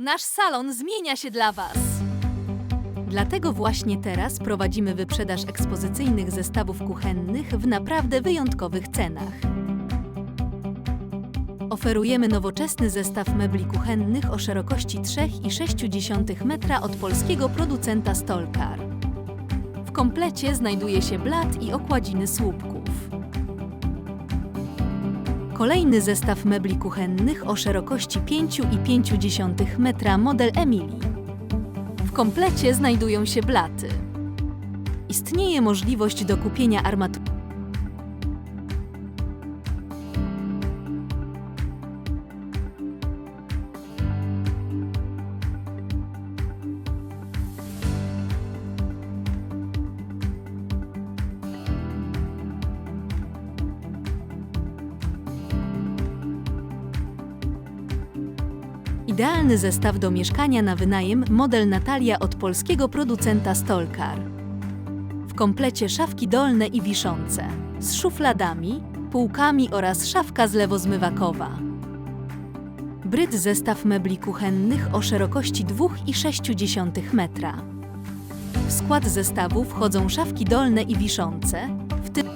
Nasz salon zmienia się dla Was. Dlatego właśnie teraz prowadzimy wyprzedaż ekspozycyjnych zestawów kuchennych w naprawdę wyjątkowych cenach. Oferujemy nowoczesny zestaw mebli kuchennych o szerokości 3,6 metra od polskiego producenta Stolkar. W komplecie znajduje się blat i okładziny słupków. Kolejny zestaw mebli kuchennych o szerokości 5,5 metra model Emilii. W komplecie znajdują się blaty. Istnieje możliwość dokupienia armatury. Idealny zestaw do mieszkania na wynajem model Natalia od polskiego producenta Stolkar. W komplecie szafki dolne i wiszące, z szufladami, półkami oraz szafka zlewozmywakowa. Bryd zestaw mebli kuchennych o szerokości 2,6 metra. W skład zestawu wchodzą szafki dolne i wiszące, w tym